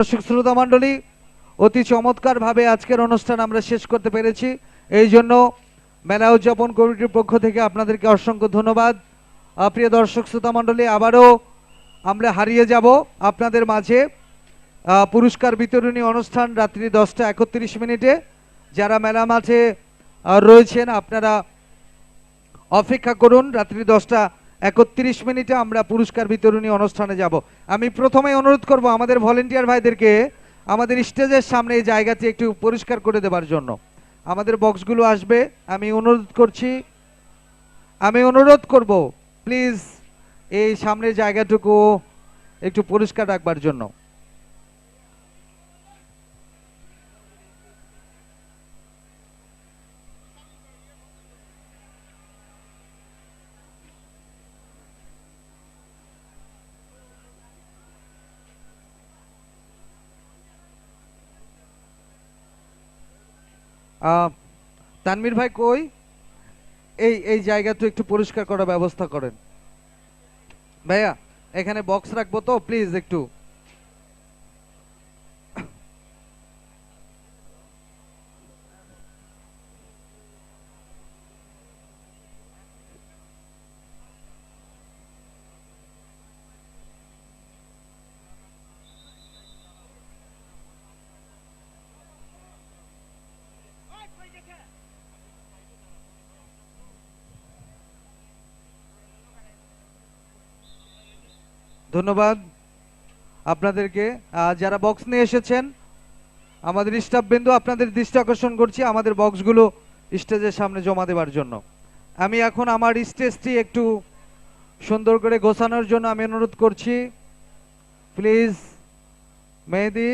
দর্শক শ্রোতা মণ্ডলী, অতি চমৎকারভাবে আজকের অনুষ্ঠান আমরা শেষ করতে পেরেছি। এই জন্য মেলা উদযাপন কমিটির পক্ষ থেকে আপনাদেরকে অসংখ্য ধন্যবাদ। প্রিয় দর্শক শ্রোতা মণ্ডলী, আবারও আমরা হারিয়ে যাব আপনাদের মাঝে। পুরস্কার বিতরণী অনুষ্ঠান রাত্রি দশটা একত্রিশ মিনিটে। যারা মেলা মাঠে রয়েছেন, আপনারা অপেক্ষা করুন। রাত্রি দশটা একত্রিশ মিনিটে আমরা পুরস্কার বিতরণী অনুষ্ঠানে যাব। আমি প্রথমে অনুরোধ করব আমাদের ভলেন্টিয়ার ভাইদেরকে আমাদের স্টেজের সামনে এই জায়গাটি একটু পরিষ্কার করে দেবার জন্য। আমাদের বক্সগুলো আসবে। আমি অনুরোধ করছি, আমি অনুরোধ করব প্লিজ এই সামনের জায়গাটুকু একটু পরিষ্কার রাখবার জন্য। তানমির ভাই কই? এই এই জায়গা তো একটু পরিষ্কার করার ব্যবস্থা করেন। ভাইয়া, এখানে বক্স রাখব তো? প্লিজ একটু। ধন্যবাদ। আপনাদেরকে যারা বক্স নিয়ে এসেছেন, আমাদের স্টাফ বিন্দু, আপনাদের দৃষ্টি আকর্ষণ করছি আমাদের বক্সগুলো স্টেজের সামনে জমা দেওয়ার জন্য। আমি এখন আমার স্টেজটি একটু সুন্দর করে গোছানোর জন্য আমি অনুরোধ করছি। প্লিজ মেহেদি।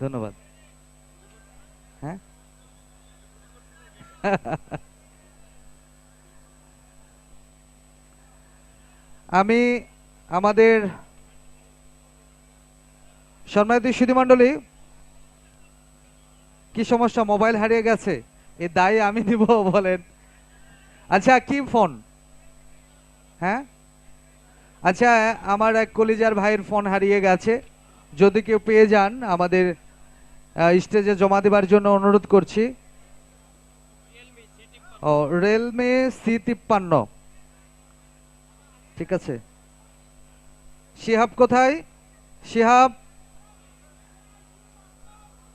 ধন্যবাদ। হ্যাঁ? আমি আমাদের সম্মানিত সুধীমণ্ডলী, কি সমস্যা? মোবাইল হারিয়ে গেছে। এ দায় আমি নিব বলেন। আচ্ছা কি ফোন? হ্যাঁ? আচ্ছা আমার এক কলিজার ভাইয়ের ফোন হারিয়ে গেছে। যদি কেউ পেয়ে যান, আমাদের স্টেজে জমা দেবার জন্য অনুরোধ করছি। ও রিয়েলমি সি তিপ্পান্ন। ঠিক আছে। শিহাব কোথায়? শিহাব?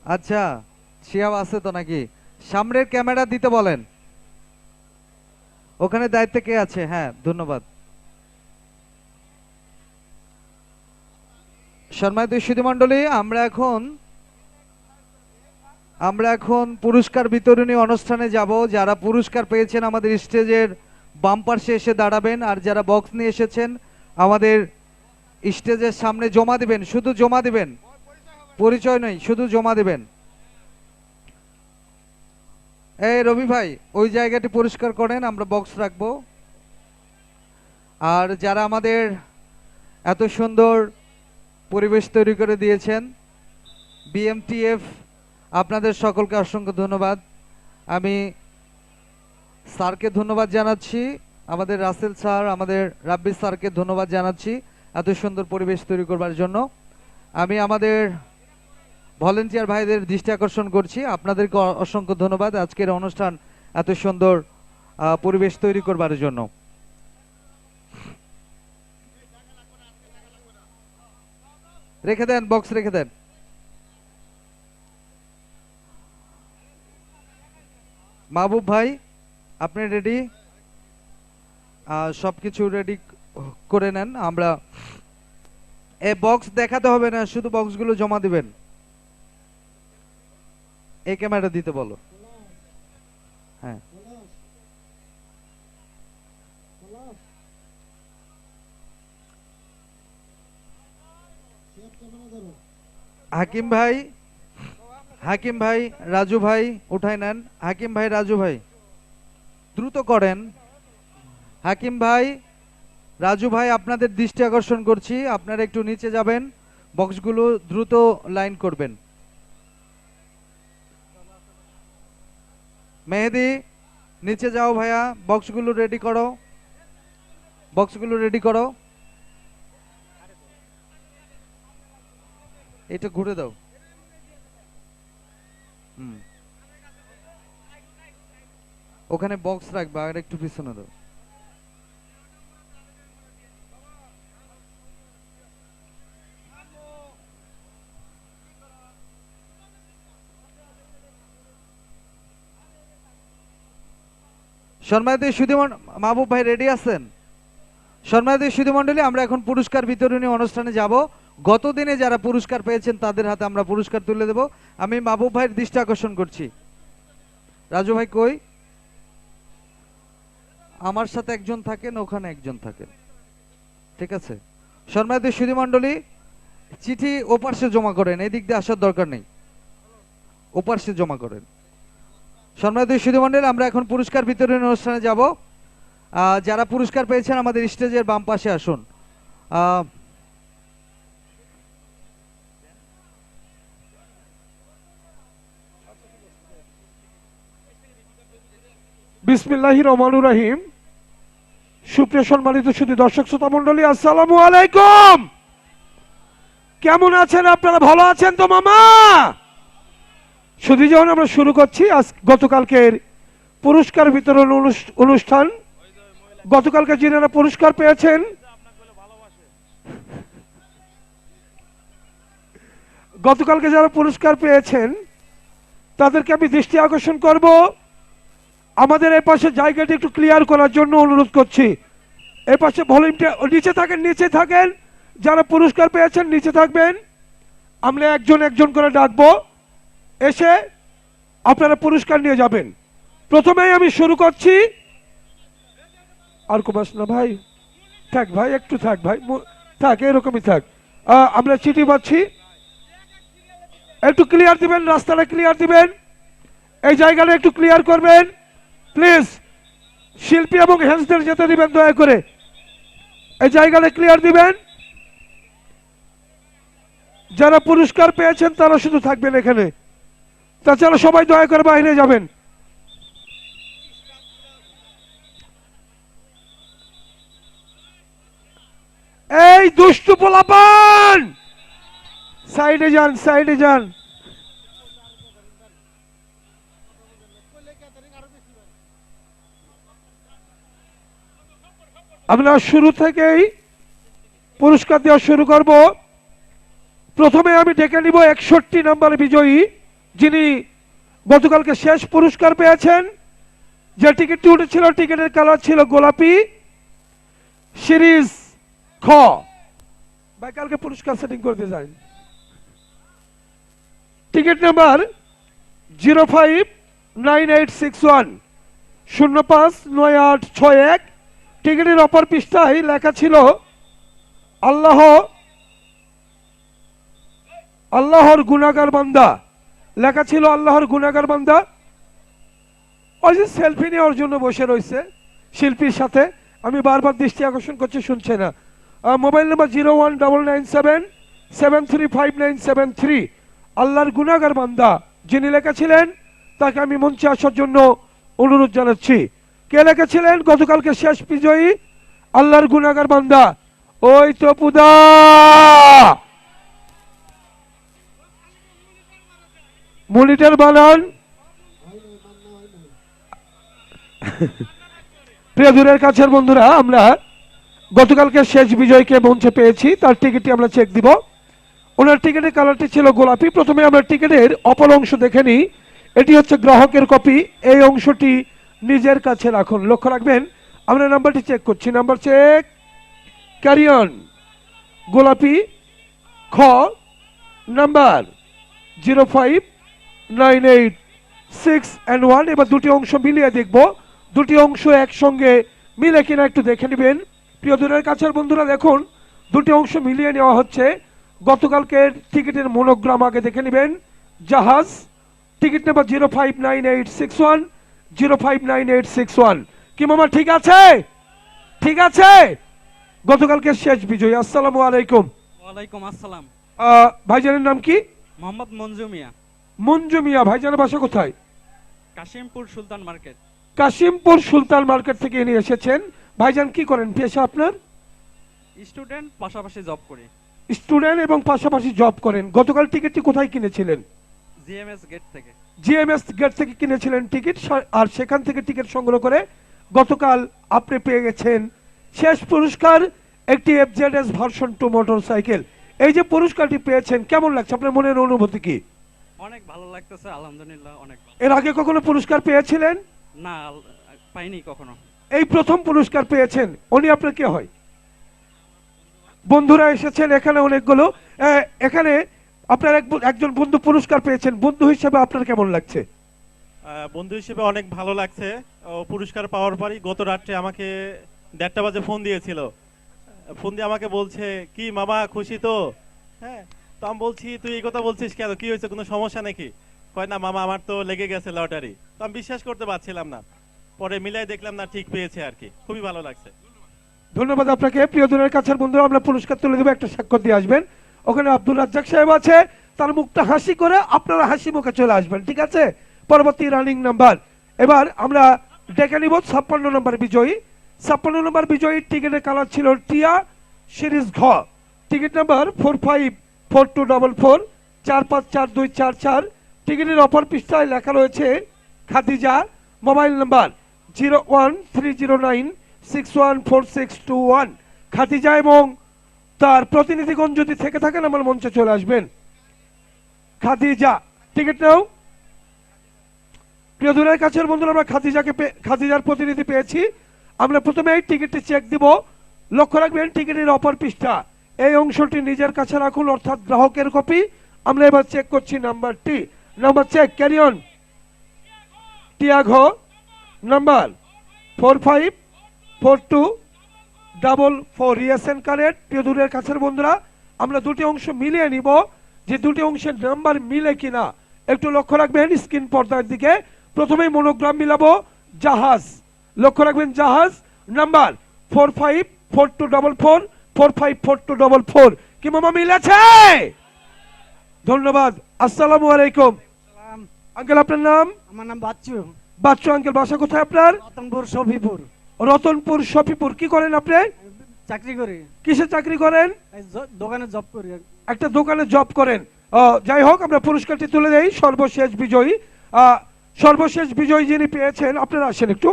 আচ্ছা শিহাব আছে তো নাকি? সামনের ক্যামেরা দিতে বলেন। ওখানে দায়িত্বে কে আছে? হ্যাঁ ধন্যবাদ। সম্মানিত সুধীমণ্ডলী আমরা এখন আমরা এখন পুরস্কার বিতরণী অনুষ্ঠানে যাব। যারা পুরস্কার পেয়েছেন আমাদের স্টেজের বাম এসে দাঁড়াবেন আর যারা বক্স নিয়ে এসেছেন, আমাদের স্টেজের সামনে জমা দিবেন, শুধু জমা দিবেন। পরিচয় নয় শুধু জমা দিবেন। এই রবি ভাই, ওই জায়গাটি পরিষ্কার করেন, আমরা বক্স রাখব। আর যারা আমাদের এত সুন্দর পরিবেশ তৈরি করে দিয়েছেন, বিএমটিএফ, আপনাদের সকলকে অসংখ্য ধন্যবাদ। আমি স্যারকে ধন্যবাদ জানাচ্ছি। আমাদের রাসেল স্যার, আমাদের রাব্বি স্যারকে ধন্যবাদ জানাচ্ছি এত সুন্দর পরিবেশ তৈরি করবার জন্য। আমি আমাদের ভলেন্টিয়ার ভাইদের দৃষ্টি আকর্ষণ করছি। আপনাদেরকে অসংখ্য ধন্যবাদ আজকের অনুষ্ঠান এত সুন্দর পরিবেশ তৈরি করবার জন্য। রেখে দেন, বক্স রেখে দেন। মাহবুব ভাই আপনি রেডি সব কিছু রেডি করে নেন, আমরা এ বক্স দেখাতে হবে না, শুধু বক্সগুলো জমা দিবেন। এই ক্যামেরা দিতে বলো। হ্যাঁ। হাকিম ভাই হাকিম ভাই, রাজু ভাই, উঠাই নেন। হাকিম ভাই, রাজু ভাই। দ্রুত করেন। হাকিম ভাই, রাজু ভাই, আপনাদের দৃষ্টি আকর্ষণ করছি। আপনারা একটু নিচে যাবেন, বক্সগুলো দ্রুত লাইন করবেন। মেহেদি, নিচে যাও ভাইয়া, বক্সগুলো রেডি করো। বক্সগুলো রেডি করো। এটা ঘুরে দাও। হুম। ওখানে বক্স রাখবে, আর একটু পিছনে দাও। সম্মানিত সুধীমন মাহবুব ভাই রেডি আছেন? সম্মানিত সুধীমণ্ডলী, আমরা এখন পুরস্কার বিতরণী অনুষ্ঠানে যাব। গত দিনে যারা পুরস্কার পেয়েছেন, তাদের হাতে আমরা পুরস্কার তুলে দেব। আমি মাহবুব ভাইয়ের দৃষ্টি আকর্ষণ করছি। রাজু ভাই কই? আমার সাথে একজন থাকেন, ওখানে একজন থাকেন। ঠিক আছে? সম্মানিত সুধীমণ্ডলী, চিঠি ওপার্শ্বে জমা করেন, এদিক দিক দিয়ে আসার দরকার নেই। ওপার্শ্বে জমা করেন। সম্মানিত সুধীমণ্ডলী, আমরা এখন পুরস্কার বিতরণ অনুষ্ঠানে যাব। যারা পুরস্কার পেয়েছেন আমাদের স্টেজের বাম পাশে আসুন। বিসমিল্লাহি রহমানুর রাহিম। সুপ্রিয় সম্মানিত শুধু দর্শক শ্রোতা মন্ডলী আসসালামু আলাইকুম। কেমন আছেন আপনারা? ভালো আছেন তো মামা? শুধু যখন আমরা শুরু করছি, আজ গতকালকের পুরস্কার বিতরণ অনুষ্ঠান। গতকালকে যিনারা পুরস্কার পেয়েছেন, গতকালকে যারা পুরস্কার পেয়েছেন, তাদেরকে আমি দৃষ্টি আকর্ষণ করব। আমাদের এই পাশে জায়গাটি একটু ক্লিয়ার করার জন্য অনুরোধ করছি। এই পাশে ভলিউমটা নিচে থাকেন নিচে থাকেন। যারা পুরস্কার পেয়েছেন, নিচে থাকবেন। আমরা একজন একজন করে ডাকবো। এসে আপনারা পুরস্কার নিয়ে যাবেন। প্রথমেই আমি শুরু করছি। আর কুমাস না ভাই। থাক ভাই, একটু থাক ভাই। থাক, এরকমই থাক। আমরা চিঠি পাচ্ছি। একটু ক্লিয়ার দিবেন, রাস্তাটা ক্লিয়ার দিবেন। এই জায়গাটা একটু ক্লিয়ার করবেন। প্লিজ, শিল্পী এবং হ্যান্সদের যেতে দিবেন, দয়া করে। এই জায়গাটা ক্লিয়ার দিবেন? যারা পুরস্কার পেয়েছেন, তারা শুধু থাকবেন এখানে। তাছাড়া সবাই দয়া করে বাইরে যাবেন। এই দুষ্টু পোলাপান! সাইডে যান সাইডে যান। আমরা শুরু থেকেই পুরস্কার দেওয়া শুরু করব। প্রথমে আমি ডেকে নিব একষট্টি নম্বর বিজয়ী, যিনি গতকালকে শেষ পুরস্কার পেয়েছেন। যে টিকিটটি উঠেছিল, টিকিটের কালার ছিল গোলাপি। সিরিজ খ। ভাই, কালকে পুরস্কার সেটিং করতে যাই। Ticket number zero five nine eight six one, শূন্য পাঁচ নয় আট ছয় এক। টিকিটের অপর পৃষ্ঠায় লেখা ছিল, আল্লাহ, আল্লাহর গুনাগার বান্দা। লেখা ছিল, আল্লাহর গুনাগার বান্দা। ওই যে সেলফি নেওয়ার জন্য বসে রয়েছে শিল্পীর সাথে। আমি বারবার দৃষ্টি আকর্ষণ করছি, শুনছে না। Mobile number zero one double nine seven seven three five nine seven three. আল্লাহর গুনাগার বান্দা। যিনি লেখা ছিলেন, তাকে আমি মঞ্চে আসার জন্য অনুরোধ জানাচ্ছি। কে লেখেছিলেন? গতকালকে শেষ বিজয়ী আল্লাহর গুনাগার বান্দা। ওই তো পুদা মনিটর বানান। প্রিয় কাছের বন্ধুরা, আমরা গতকালকে শেষ বিজয়কে মঞ্চে পেয়েছি। তার টিকিটটি আমরা চেক দিব। ওনার টিকিটের কালারটি ছিল গোলাপি। প্রথমে আমরা টিকিটের অপর অংশ দেখে নিই। এটি হচ্ছে গ্রাহকের কপি। এই অংশটি নিজের কাছে রাখুন। লক্ষ্য রাখবেন, আমরা নাম্বারটি চেক করছি। নাম্বার চেক ক্যারিয়ন গোলাপি খ number zero five nine eight six and one এবার দুটি অংশ মিলিয়ে দেখব। দুটি অংশ একসঙ্গে মিলে কিনা একটু দেখে নেবেন। প্রিয় দূরের কাছের বন্ধুরা দেখুন, দুটি অংশ মিলিয়ে নেওয়া হচ্ছে। গতকালকের টিকিটের মনোগ্রাম আগে দেখে নেবেন। জাহাজ, ticket number zero five nine eight six one zero five nine eight six one. কি মামা ঠিক আছে? ঠিক আছে? গতকালকে শেষ বিজয়। আসসালামু আলাইকুম। ওয়ালাইকুম আসসালাম। ভাইজানের নাম কি? মোহাম্মদ মঞ্জু মিয়া। মঞ্জু মিয়া ভাইজানের বাসা কোথায়? কাশিমপুর সুলতান মার্কেট। কাশিমপুর সুলতান মার্কেট থেকে এনে এসেছেন। ভাইজান কি করেন পেশা আপনার? স্টুডেন্ট পাশাপাশি জব করি। স্টুডেন্ট এবং পাশাপাশি জব করেন। গতকাল টিকিটটি কোথায় কিনেছিলেন? জিএমএস গেট থেকে। জিএমএস গেট থেকে কিনেছিলেন টিকিট আর সেখান থেকে টিকিট সংগ্রহ করে গতকাল আপনি পেয়ে গেছেন। শেষ পুরস্কার একটি FZS version two motorcycle এই যে পুরস্কারটি পেয়েছেন কেমন লাগছে? আপনার মনের অনুভূতি কি? অনেক ভালো লাগতেছে আলহামদুলিল্লাহ অনেক এর আগে কখনো পুরস্কার পেয়েছিলেন? না পাইনি কখনো। এই প্রথম পুরস্কার পেয়েছেন উনি আপনার কে হয়? বন্ধুরা এসেছেন এখানে অনেকগুলো। এখানে আপনার এক- একজন বন্ধু পুরস্কার পেয়েছেন। বন্ধু হিসেবে আপনার কেমন লাগছে? বন্ধু হিসেবে অনেক ভালো লাগছে। পুরস্কার পাওয়ার পরই গত রাত্রে আমাকে দেড়টা বাজে ফোন দিয়েছিল। ফোন দিয়ে আমাকে বলছে কি মামা খুশি তো? হ্যাঁ তো আমি বলছি তুই এই কথা বলছিস কেন? কি হয়েছে? কোনো সমস্যা নাকি? কয় না মামা আমার তো লেগে গেছে লটারি। তো আমি বিশ্বাস করতে পারছিলাম না। পরে মিলাই দেখলাম না ঠিক পেয়েছে আর কি। খুবই ভালো লাগছে। ধন্যবাদ আপনাকে। প্রিয়জনের কাছের বন্ধুরা আমরা পুরস্কার তুলে দেবো। একটা স্বাক্ষর দিয়ে আসবেন। ওখানে আব্দুল রাজ্জাক সাহেব আছে, তার মুখটা হাসি করে আপনারা হাসি মুখে চলে আসবেন, ঠিক আছে? পরবর্তী রানিং নাম্বার এবার আমরা ডেকে নিব ছাপ্পান্ন নম্বর বিজয়ী। ছাপ্পান্ন নম্বর বিজয়ী টিকিটের কালার ছিল টিয়া সিরিজ ঘ। Ticket number four five four two double four চার পাঁচ চার দুই চার চার। টিকিটের অপর পৃষ্ঠায় লেখা রয়েছে Khadija mobile number zero one three zero nine six one four six two one Khadija এবং তার প্রতিনিধিগণ যদি থেকে থাকেন, আমার মঞ্চে চলে আসবেন। খাদিজা, টিকিট নাও। প্রিয় দূরের কাছের বন্ধুরা, আমরা খাদিজাকে খাদিজার প্রতিনিধি পেয়েছি। আমরা প্রথমে এই টিকিটটি চেক দিব। লক্ষ্য রাখবেন, টিকিটের অপর পৃষ্ঠা। এই অংশটি নিজের কাছে রাখুন, অর্থাৎ গ্রাহকের কপি। আমরা এবার চেক করছি নাম্বারটি। Number check carry on টিয়াঘো number. Four five four two double four yes and correct প্রিয় দূরের কাছের বন্ধুরা আমরা দুটি অংশ মিলিয়ে নিব। যে দুটি অংশের নাম্বার মিলে কিনা একটু লক্ষ্য রাখবেন স্ক্রিন পর্দার দিকে। প্রথমেই মনোগ্রাম মিলাবো জাহাজ। লক্ষ্য রাখবেন জাহাজ number four five four two double four four five four two double four কি মামা মিলেছে? ধন্যবাদ আসসালামু আলাইকুম। আঙ্কেল আপনার নাম? আমার নাম বাচ্চু। বাচ্চু আঙ্কেল বাসা কোথায় আপনার? রতনপুর সফিপুর রতনপুর শফিপুর কি করেন আপনি? চাকরি করি। কিসে চাকরি করেন? দোকানে জব করি একটা দোকানে জব করেন। যাই হোক আমরা পুরস্কারটি তুলে দেই সর্বশেষ বিজয়ী। সর্বশেষ বিজয়ী যিনি পেয়েছেন আপনারা আসেন একটু।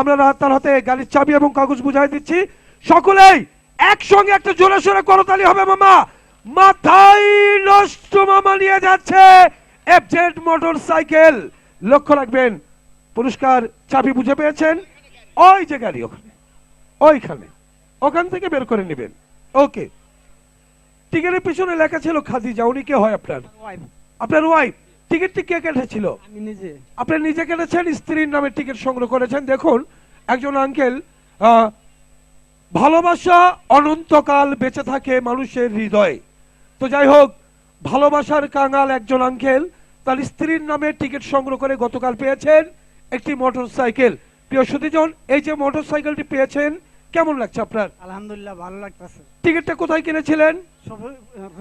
আমরা তার হাতে গাড়ির চাবি এবং কাগজ বুঝাই দিচ্ছি। সকলেই একসঙ্গে একটা জোরে সোরে করতালি হবে মামা। মাথায় নষ্ট মামা নিয়ে যাচ্ছে এফজেড মোটর সাইকেল লক্ষ্য রাখবেন পুরস্কার চাবি বুঝে পেয়েছেন। ওই যে গাড়ি ওখানে। ওইখানে। ওখান থেকে বের করে নেবেন। ওকে। টিকিটের পিছনে লেখা ছিল খাদিজা। উনি কে হয় আপনার? আপনার ওয়াইফ টিকিটটি কে কেটেছিল? আপনি নিজে কেটেছেন স্ত্রীর নামে টিকিট সংগ্রহ করেছেন। দেখুন একজন আঙ্কেল ভালোবাসা অনন্তকাল বেঁচে থাকে মানুষের হৃদয়ে। তো যাই হোক ভালোবাসার কাঙাল একজন আঙ্কেল তার স্ত্রীর নামে টিকিট সংগ্রহ করে গতকাল পেয়েছেন একটি মোটর সাইকেল প্রিয় এই যে মোটর সাইকেলটি পেয়েছেন কেমন লাগছে আপনার? আলহামদুলিল্লাহ ভালো লাগতেছে। টিকিটটা কোথায় কিনেছিলেন?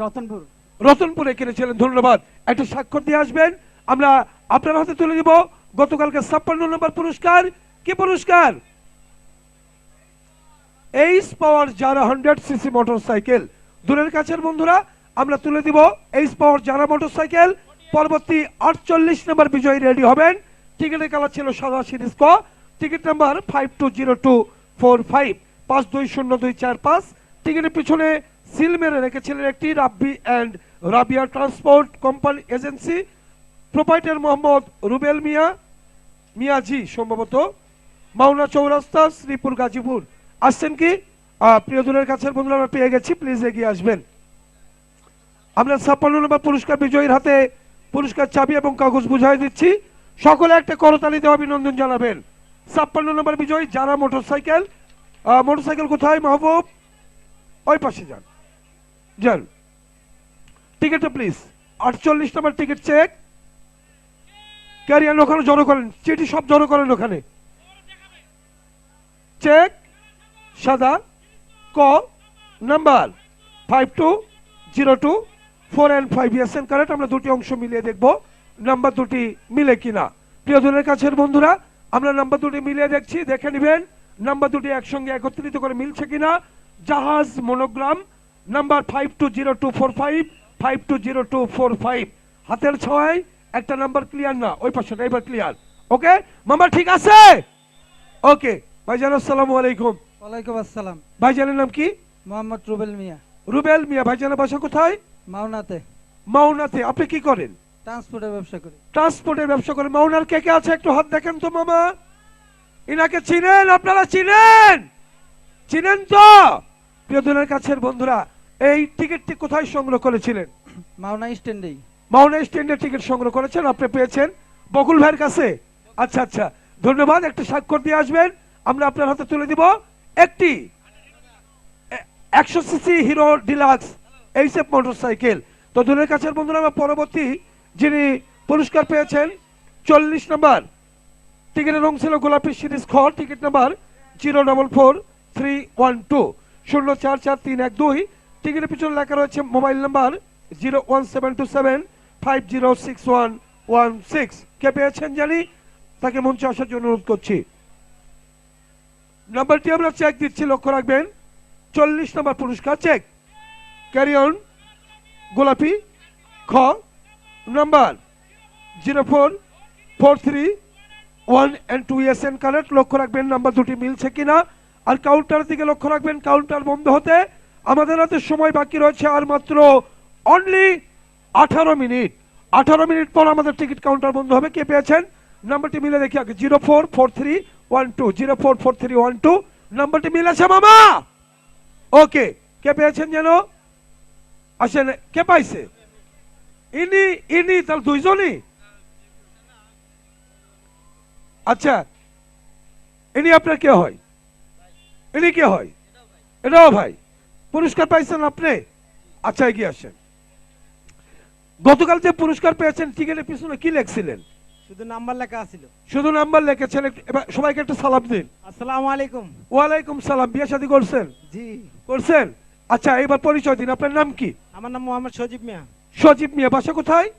রতনপুর। রতনপুরে কিনেছিলেন ধন্যবাদ। একটা স্বাক্ষর দিয়ে আসবেন আমরা আপনার হাতে তুলে দিব গতকালকে ছাপ্পান্ন নম্বর পুরস্কার। কি পুরস্কার? এইস পাওয়ার যারা হান্ড্রেড সিসি মোটর সাইকেল দূরের কাছের বন্ধুরা আমরা তুলে দিব এইস পাওয়ার যারা মোটর সাইকেল পরবর্তী আটচল্লিশ নম্বর বিজয়ী রেডি হবেন। টিকিটের কালার ছিল সাদা সিরিজ ক। Ticket number five two zero two four five পাঁচ দুই শূন্য দুই চার পাঁচ। টিকিটের পিছনে সিল মেরে রেখেছিলেন একটি Rabbi and Rabia transport company agency proprietor Mohammad Rubel Mia Miaji সম্ভবত। মাওনা চৌরাস্তা শ্রীপুর গাজীপুর। আসছেন কি? আহ, প্রিয় দূরের কাছের বন্ধুরা আমরা পেয়ে গেছি প্লিজ এগিয়ে আসবেন। আমরা ছাপ্পান্ন নম্বর পুরস্কার বিজয়ীর হাতে পুরস্কার চাবি এবং কাগজ বুঝাই দিচ্ছি। সকলে একটা করতালি দিয়ে অভিনন্দন জানাবেন। ছাপ্পান্ন নম্বর বিজয়ী, যারা মোটরসাইকেল মোটরসাইকেল কোথায়, মাহবুব? ওই পাশে যান। যান। টিকিটটা প্লিজ আটচল্লিশ নম্বর টিকিট চেক ক্যারিয়ান ওখানে জড়ো করেন। চিঠি সব জড়ো করেন ওখানে। চেক সাদা। ক number five two zero two four and five ইয়ার্সেন correct আমরা দুটি অংশ মিলিয়ে দেখব। নাম্বার দুটি মিলে কিনা। প্রিয় দূরের কাছের বন্ধুরা আমরা নাম্বার দুটি মিলিয়ে দেখছি দেখে নেবেন নাম্বার দুটি একসঙ্গে একত্রিত করে মিলছে কিনা। জাহাজ monogram number five two zero two four five five two zero two four five হাতের ছয় একটা নাম্বার ক্লিয়ার না ওই পাশে এবার ক্লিয়ার ওকে? মামা ঠিক আছে? ওকে ভাইজান আসসালামু আলাইকুম। ওয়ালাইকুম আসসালাম। ভাইজানের নাম কি? মোহাম্মদ রুবেল মিয়া। রুবেল মিয়া ভাইজানের বাসা কোথায়? মাওনাতে। মাওনাতে। আপনি কি করেন? ট্রান্সপোর্টের ব্যবসা করি। ট্রান্সপোর্টের ব্যবসা মাওনার কে কে আছে? একটু হাত দেখেন তো মামা। ইনাকে চিনেন আপনারা চিনেন! চিনেন তো! প্রিয়জনের কাছের বন্ধুরা এই টিকিটটি কোথায় সংগ্রহ করেছিলেন? মাওনা স্ট্যান্ডেই মাওনা স্ট্যান্ডে টিকিট সংগ্রহ করেছেন আপনি পেয়েছেন। বকুল ভাইয়ের কাছে। আচ্ছা আচ্ছা। ধন্যবাদ একটা স্বাক্ষর দিয়ে আসবেন। আমরা আপনার হাতে তুলে দিব। একটি একশো CC Hero Deluxe HF motorcycle. তো দূরের কাছের বন্ধুরা আমার পরবর্তী যিনি পুরস্কার পেয়েছেন, চল্লিশ নম্বর, টিকিটের রং ছিল গোলাপি সিরিজ খ ticket number zero double four three one two. শূন্য চার চার তিন এক দুই। টিকিটের পিছনে লেখা রয়েছে mobile number zero one seven two seven five zero six one one six. কে পেয়েছেন জানি? তাকে মঞ্চে আসার জন্য অনুরোধ করছি। নাম্বারটি আমরা চেক দিচ্ছি, লক্ষ্য রাখবেন। চল্লিশ নম্বর পুরস্কার চেক ক্যারি অন গোলাপি, খ। Number zero four four three one and two yes and correct লক্ষ্য রাখবেন, নাম্বার দুটি মিলছে কিনা। আর কাউন্টারের দিকে লক্ষ্য রাখবেন কাউন্টার বন্ধ হতে। আমাদের হাতে সময় বাকি রয়েছে আর মাত্র অনলি আঠারো মিনিট। আঠারো মিনিট পর আমাদের টিকিট কাউন্টার বন্ধ হবে। কে পেয়েছেন? নাম্বারটি মিলে দেখি আগে। Zero four four three one two. Zero four four three one two. নাম্বারটি মিলেছে মামা! ওকে, কে পেয়েছেন যেন? আসেন, কে পাইছে? ইনি ইনি তাহলে দুইজনই? আচ্ছা ইনি আপনার কে হয়? ইনি কে হয়? এটাও ভাই। পুরস্কার পাইছেন আপনি? আচ্ছা এগিয়ে আসেন। গতকাল যে পুরস্কার পেয়েছেন টিকিটের পিছনে কি লেখছিলেন? শুধু নাম্বার লেখা আছিল। শুধু নাম্বার লিখেছেন এবার সবাইকে একটা সালাম দিন। আসসালামু আলাইকুম। ওয়ালাইকুম সালাম বিয়ে শাদী করছেন? জি। করছেন? আচ্ছা এবার পরিচয় দিন আপনার নাম কি? আমার নাম মোহাম্মদ সজীব মিয়া। সজীব মিয়া বাসা কোথায়?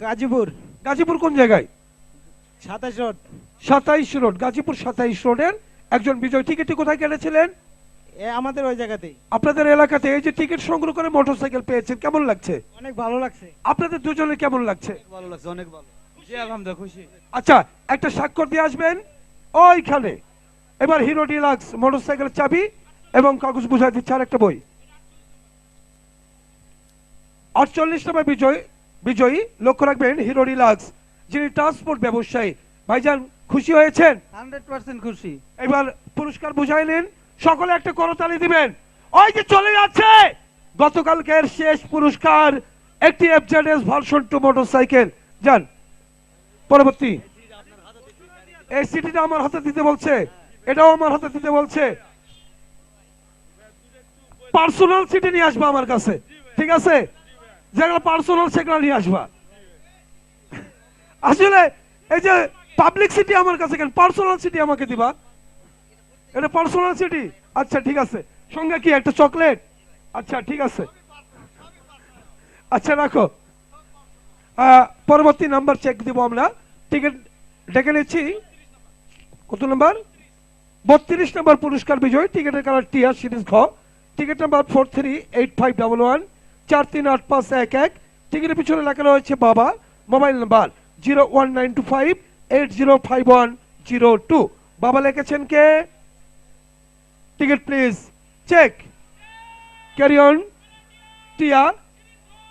গাজীপুর। গাজীপুর কোন জায়গায়? সাতাইশ রোড। সাতাইশ রোড গাজীপুর সাতাইশ রোডের একজন বিজয় টিকিটটি কোথায় কেটেছিলেন? এ আমাদের ওই জায়গাতেই। আপনাদের এলাকাতে এই যে টিকিট সংগ্রহ করে মোটরসাইকেল পেয়েছেন কেমন লাগছে? অনেক ভালো লাগছে। আপনাদের দুজনের কেমন লাগছে? ভালো লাগছে অনেক ভালো। জি আলহামদুলিল্লাহ খুশি। আচ্ছা একটা স্বাক্ষর দিয়ে আসবেন। ওইখানে। এবার হিরো ডিলাক্স মোটরসাইকেলের চাবি এবং কাগজ বুঝাই দিচ্ছে আর একটা বই। আটচল্লিশ নম্বর বিজয় বিজয়ী লক্ষ্য রাখবেন হিরো ডিলাক্স যিনি ট্রান্সপোর্ট ব্যবসায়ী। ভাইজান খুশি হয়েছেন? হান্ড্রেড পার্সেন্ট খুশি। এবার পুরস্কার বুঝাই নিন। সকলে একটা করতালি দিবেন। ওই যে চলে যাচ্ছে! গতকালকের শেষ পুরস্কার একটি এফজেডএস ভার্সন টু মোটরসাইকেল যান পরবর্তী। এই সিটিটা আমার হাতে দিতে বলছে। এটাও আমার হাতে দিতে বলছে। পার্সোনাল সিটি নিয়ে আসবা আমার কাছে। ঠিক আছে? যেগুলো পার্সোনাল সেগুলো নিয়ে আসবা। আসলে এই যে পাবলিক সিটি আমার কাছে কেন? পার্সোনাল সিটি আমাকে দিবা। এটা পার্সোনাল সিটি আচ্ছা ঠিক আছে। সঙ্গে কি একটা চকলেট আচ্ছা ঠিক আছে। আচ্ছা রাখো। পরবর্তী নাম্বার চেক দিব আমরা। টিকিট ডেকে নিচ্ছি। কত নাম্বার বত্রিশ নম্বর পুরস্কার বিজয়। টিকিটের কালার টিআর সিরিজ ঘ। Ticket number four three eight five double one চার তিন আট পাঁচ এক এক। টিকিটের পিছনে লেখা রয়েছে বাবা, mobile number zero one nine two five eight zero five one zero two. বাবা লিখেছেন কে? Ticket please, check. Carry on, টিয়া,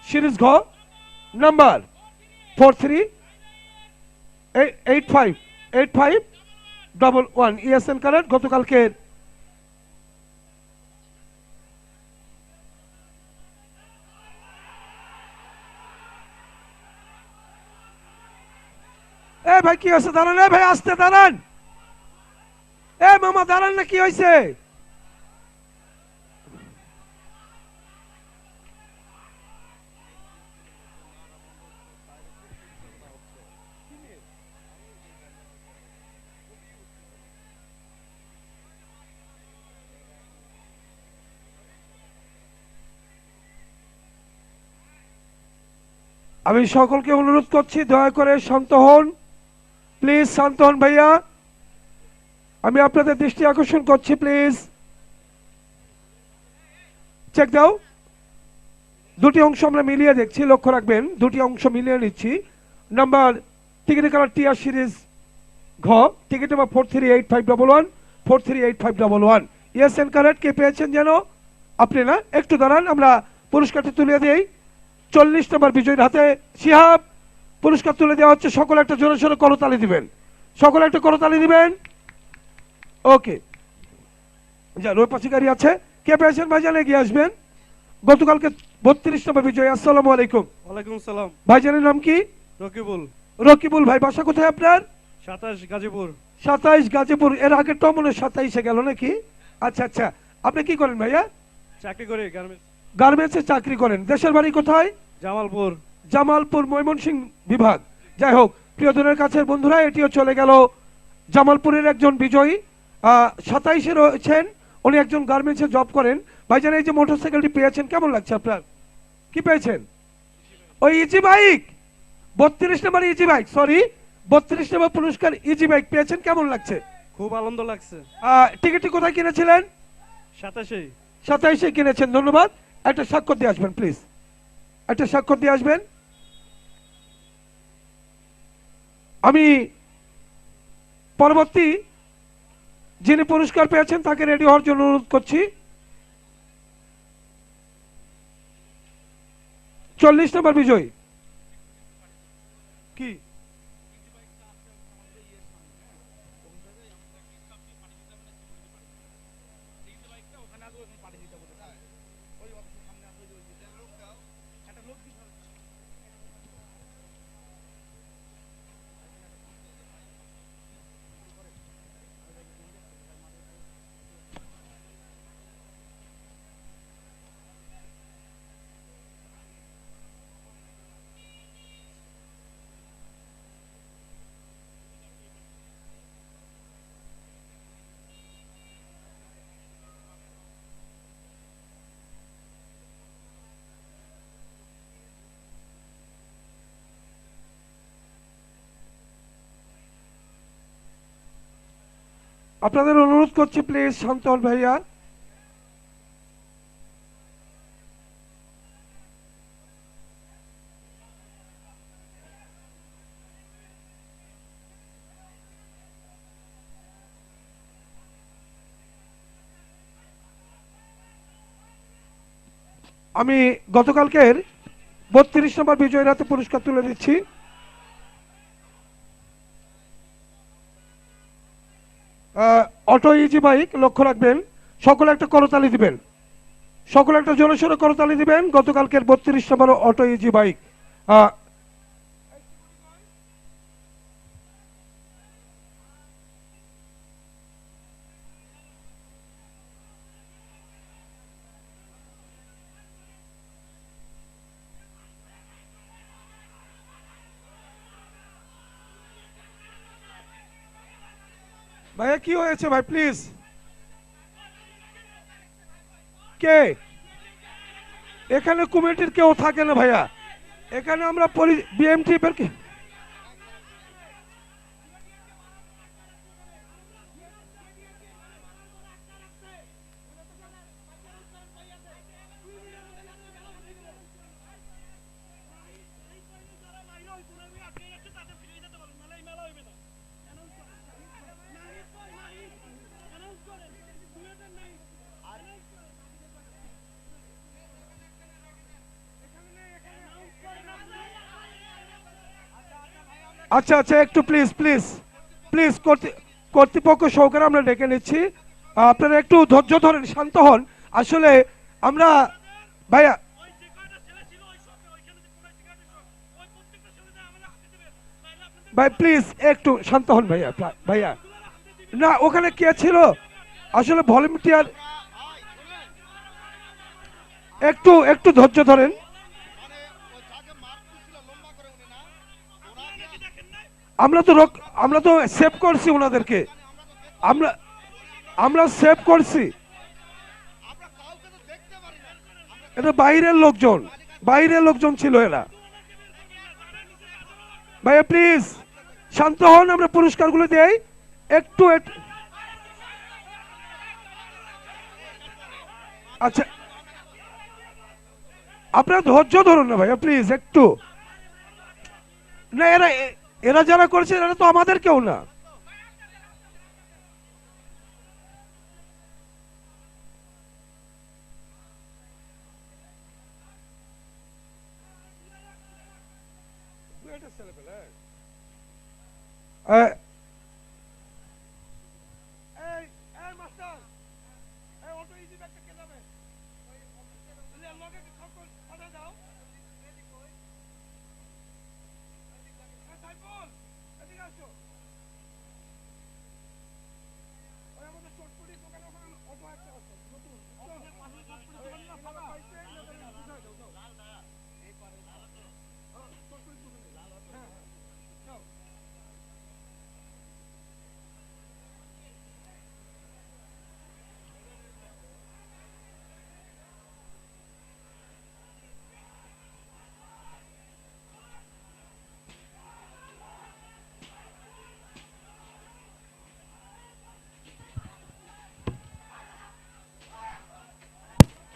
সিরিজ ঘ, number four three eight five eight five, double one. Yes and correct গতকালকের ভাই, কি হয়েছে? দাঁড়ান, এ ভাই, আসতে দাঁড়ান। এ মামা, দাঁড়ান না, কি হয়েছে? আমি সকলকে অনুরোধ করছি, দয়া করে শান্ত হন। প্লিজ শান্ত হন ভাইয়া আমি আপনাদের দৃষ্টি আকর্ষণ করছি প্লিজ চেক দাও। দুটি অংশ আমরা মিলিয়ে দেখছি, লক্ষ্য রাখবেন। দুটি অংশ মিলিয়ে নিচ্ছি। নাম্বার টিকিটের কালার টিআর সিরিজ ঘ। Ticket number four three eight five double one four three eight five double one yes and correct কে পেয়েছেন যেন? আপনি না? একটু দাঁড়ান, আমরা পুরস্কারটি তুলে দিই। চল্লিশ নম্বর বিজয়ীর হাতে, শিহাব। পুরস্কার তুলে দেওয়া হচ্ছে সকলে একটা জোরে সোরে করতালি দিবেন। সকলে একটা করতালি দিবেন? ওকে। যা ওই পাশে গাড়ি আছে। কে পেয়েছেন ভাইজান? এগিয়ে আসবেন। গতকালকে বত্রিশ নম্বর বিজয় আসসালামু আলাইকুম। ওয়ালাইকুম সালাম। ভাইজানের নাম কি? রকিবুল। রকিবুল ভাই বাসা কোথায় আপনার? সাতাশ গাজীপুর। সাতাইশ গাজীপুর। এর আগে তো মনে সাতাইশে গেল নাকি? আচ্ছা আচ্ছা। আপনি কি করেন ভাইয়া? চাকরি করে গার্মেন্টস গার্মেন্টসে চাকরি করেন। দেশের বাড়ি কোথায়? জামালপুর। জামালপুর ময়মনসিংহ বিভাগ। যাই হোক প্রিয়জনের কাছের বন্ধুরা এটিও চলে গেল জামালপুরের একজন বিজয়ী। সাতাইশে রয়েছেন উনি একজন গার্মেন্টসে জব করেন। ভাইজান এই যে মোটরসাইকেলটি পেয়েছেন কেমন লাগছে আপনার? কি পেয়েছেন? ওই ইজি বাইক বত্রিশ নম্বর ইজি বাইক সরি বত্রিশ নম্বর পুরস্কার ইজি বাইক পেয়েছেন কেমন লাগছে? খুব আনন্দ লাগছে। টিকিটটি কোথায় কিনেছিলেন? সাতাশেই সাতাইশে কিনেছেন ধন্যবাদ। একটা স্বাক্ষর দিয়ে আসবেন প্লিজ একটা স্বাক্ষর দিয়ে আসবেন। আমি পরবর্তী যিনি পুরস্কার পেয়েছেন, তাকে রেডি হওয়ার জন্য অনুরোধ করছি। চল্লিশ নম্বর বিজয়। কি? আপনাদের অনুরোধ করছি প্লিজ শান্ত ভাইয়া। আমি গতকালকের বত্রিশ নম্বর বিজয় রাতে পুরস্কার তুলে দিচ্ছি। অটো ইজি বাইক লক্ষ্য রাখবেন, সকলে একটা করতালি দিবেন। সকলে একটা জোরে সোরে করতালি দিবেন, গতকালকের বত্রিশ নম্বর অটো ইজি বাইক আহ, কি হয়েছে ভাই প্লিজ কে? এখানে কমিটির কেউ থাকে না ভাইয়া। এখানে আমরা বিএমটি আচ্ছা আচ্ছা একটু প্লিজ প্লিজ প্লিজ কর্তৃপক্ষ সহকারে আমরা ডেকে নিচ্ছি। আপনারা একটু ধৈর্য ধরেন, শান্ত হন। আসলে আমরা, ভাইয়া, ভাই প্লিজ একটু শান্ত হন ভাইয়া ভাইয়া। না, ওখানে কে ছিল? আসলে ভলেন্টিয়ার একটু একটু ধৈর্য ধরেন। আমরা তো আমরা তো সেভ করছি ওনাদেরকে। আমরা আমরা সেভ করছি। এটা বাইরের লোকজন বাইরের লোকজন ছিল এরা। ভাইয়া প্লিজ শান্ত হন, আমরা পুরস্কারগুলো দেই। একটু আচ্ছা। আপনারা ধৈর্য ধরুন না ভাইয়া প্লিজ একটু। না, এরা এরা যারা করেছে এরা তো আমাদের কেউ না। আহ, muchachos.